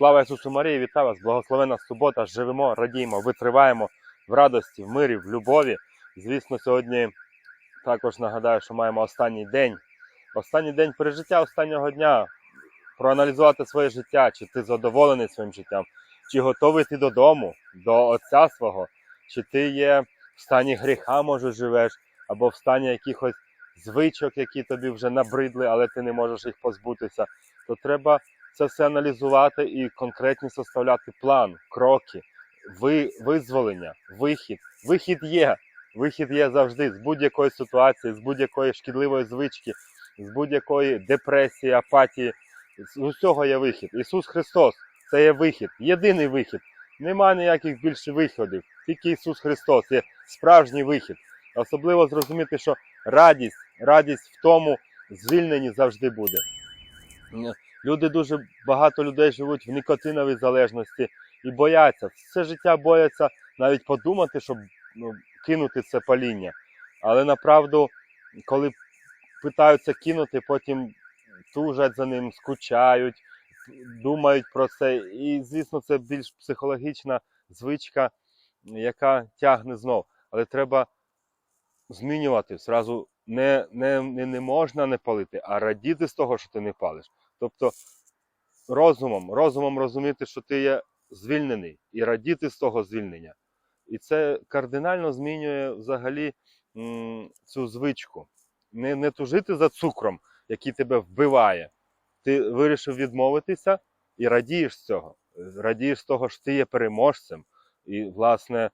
Слава Ісусу Марії, вітаю вас! Благословена субота! Живемо, радіємо, витриваємо в радості, в мирі, в любові. Звісно, сьогодні також нагадаю, що маємо останній день. Останній день пережиття останнього дня. Проаналізувати своє життя, чи ти задоволений своїм життям, чи готовий ти додому, до Отця свого, чи ти є в стані гріха, може, живеш, або в стані якихось звичок, які тобі вже набридли, але ти не можеш їх позбутися, то треба це все аналізувати і конкретні составляти план, кроки, ви, визволення, вихід. Вихід є. Вихід є завжди з будь-якої ситуації, з будь-якої шкідливої звички, з будь-якої депресії, апатії. З усього є вихід. Ісус Христос це є вихід, єдиний вихід. Нема ніяких більше виходів. Тільки Ісус Христос є справжній вихід. Особливо зрозуміти, що радість, радість в тому звільненні завжди буде. Люди дуже багато людей живуть в нікотиновій залежності і бояться. Все життя бояться навіть подумати, щоб ну, кинути це паління. Але направду, коли питаються кинути, потім тужать за ним, скучають, думають про це. І, звісно, це більш психологічна звичка, яка тягне знов. Але треба змінювати. Зразу не, не, не, можна не палити, а радіти з того, що ти не палиш. Тобто розумом, розумом розуміти, що ти є звільнений, і радіти з того звільнення. І це кардинально змінює взагалі м, цю звичку. Не, не тужити за цукром, який тебе вбиває. Ти вирішив відмовитися і радієш з цього. Радієш з того, що ти є переможцем. І, власне,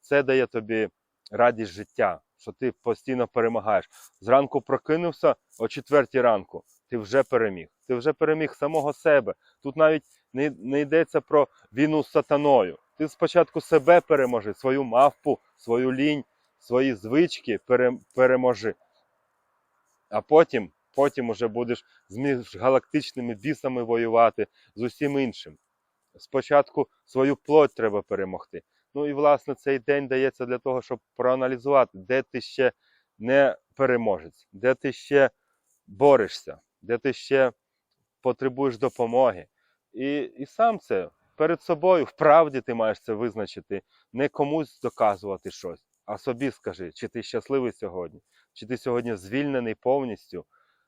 це дає тобі радість життя, що ти постійно перемагаєш. Зранку прокинувся о четвертій ранку, ти вже переміг. Ти вже переміг самого себе. Тут навіть не, не йдеться про війну з сатаною. Ти спочатку себе переможи, свою мавпу, свою лінь, свої звички пере, переможи. А потім, потім уже будеш з міжгалактичними бісами воювати з усім іншим. Спочатку свою плоть треба перемогти. Ну і власне цей день дається для того, щоб проаналізувати, де ти ще не переможець, де ти ще борешся, де ти ще потребуєш допомоги. І, і сам це перед собою, вправді ти маєш це визначити, не комусь доказувати щось, а собі скажи, чи ти щасливий сьогодні, чи ти сьогодні звільнений повністю.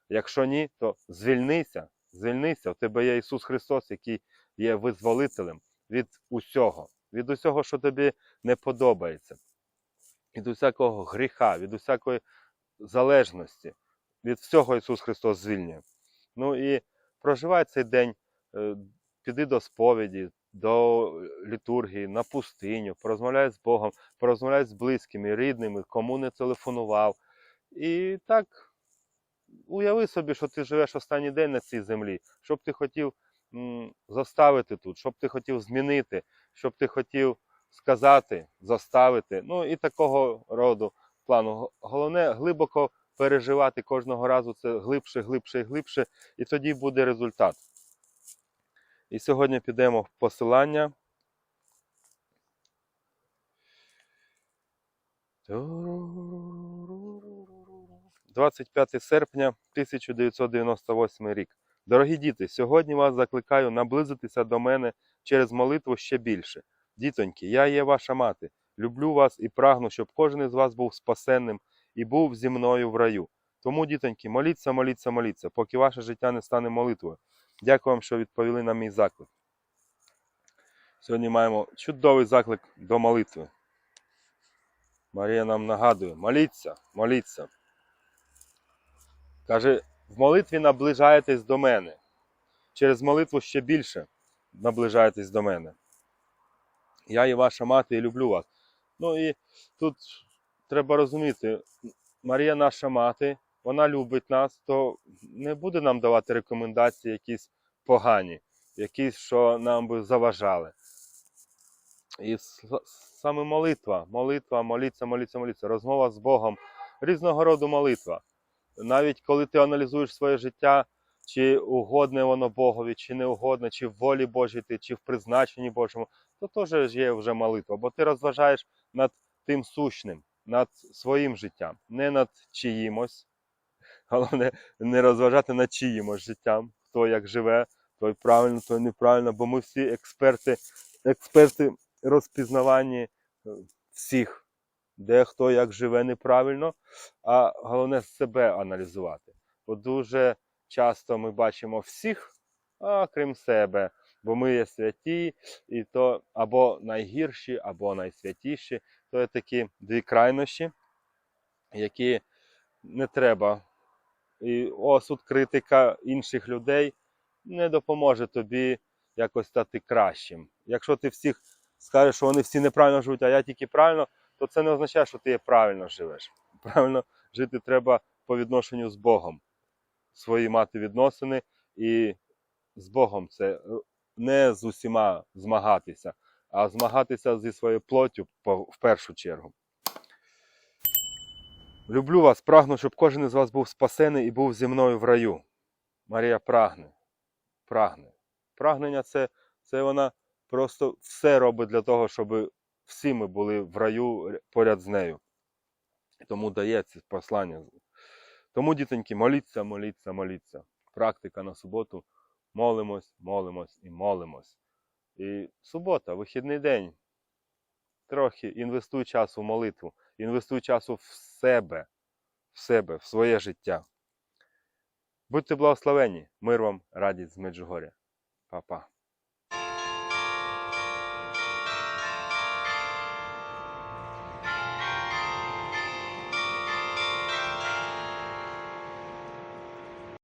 Якщо ні, то звільнися, звільнися. У тебе є Ісус Христос, який є визволителем від усього, від усього, що тобі не подобається, від усякого гріха, від усякої залежності. Від всього Ісус Христос звільнює. Ну і проживай цей день, е, піди до сповіді, до літургії, на пустиню, порозмовляй з Богом, порозмовляй з близькими, рідними, кому не телефонував. І так уяви собі, що ти живеш останній день на цій землі, що б ти хотів заставити тут, що б ти хотів змінити, що б ти хотів сказати, заставити. Ну і такого роду плану. Головне глибоко переживати кожного разу це глибше, глибше і глибше, і тоді буде результат. І сьогодні підемо в посилання. – 25 серпня 1998 рік. Дорогі діти, сьогодні вас закликаю наблизитися до мене через молитву ще більше. Дітоньки, я є ваша мати. Люблю вас і прагну, щоб кожен із вас був спасенним і був зі мною в раю. Тому, дітоньки, моліться, моліться, моліться, поки ваше життя не стане молитвою. Дякую вам, що відповіли на мій заклик. Сьогодні маємо чудовий заклик до молитви. Марія нам нагадує: моліться, моліться. Каже, в молитві наближаєтесь до мене. Через молитву ще більше наближаєтесь до мене. Я і ваша мати і люблю вас. Ну і тут треба розуміти, Марія наша мати, вона любить нас, то не буде нам давати рекомендації якісь погані, якісь, що нам би заважали. І саме молитва, молитва, моліться, моліться, моліться, розмова з Богом, різного роду молитва. Навіть коли ти аналізуєш своє життя, чи угодне воно Богові, чи не угодне, чи в волі Божій ти, чи в призначенні Божому, то теж є вже молитва, бо ти розважаєш над тим сущним, над своїм життям, не над чиїмось. Головне не розважати над чиїмось життям, хто як живе, той правильно, той неправильно, бо ми всі експерти, експерти розпізнавання е, всіх, де хто як живе неправильно, а головне себе аналізувати. Бо дуже часто ми бачимо всіх, а крім себе, бо ми є святі, і то або найгірші, або найсвятіші. То є такі дві крайнощі, які не треба. І осуд, критика інших людей не допоможе тобі якось стати кращим. Якщо ти всіх скажеш, що вони всі неправильно живуть, а я тільки правильно, то це не означає, що ти правильно живеш. Правильно жити треба по відношенню з Богом. Свої мати відносини і з Богом це не з усіма змагатися, а змагатися зі своєю плоттю в першу чергу. Люблю вас, прагну, щоб кожен із вас був спасений і був зі мною в раю. Марія прагне. Прагне. Прагнення це, це вона просто все робить для того, щоб всі ми були в раю поряд з нею. Тому дає це послання. Тому, дітоньки, моліться, моліться, моліться. Практика на суботу. Молимось, молимось і молимось. І субота, вихідний день. Трохи інвестуй час у молитву, інвестуй часу в себе, в себе, в своє життя. Будьте благословені, мир вам, радість з Меджугоря. Па-па.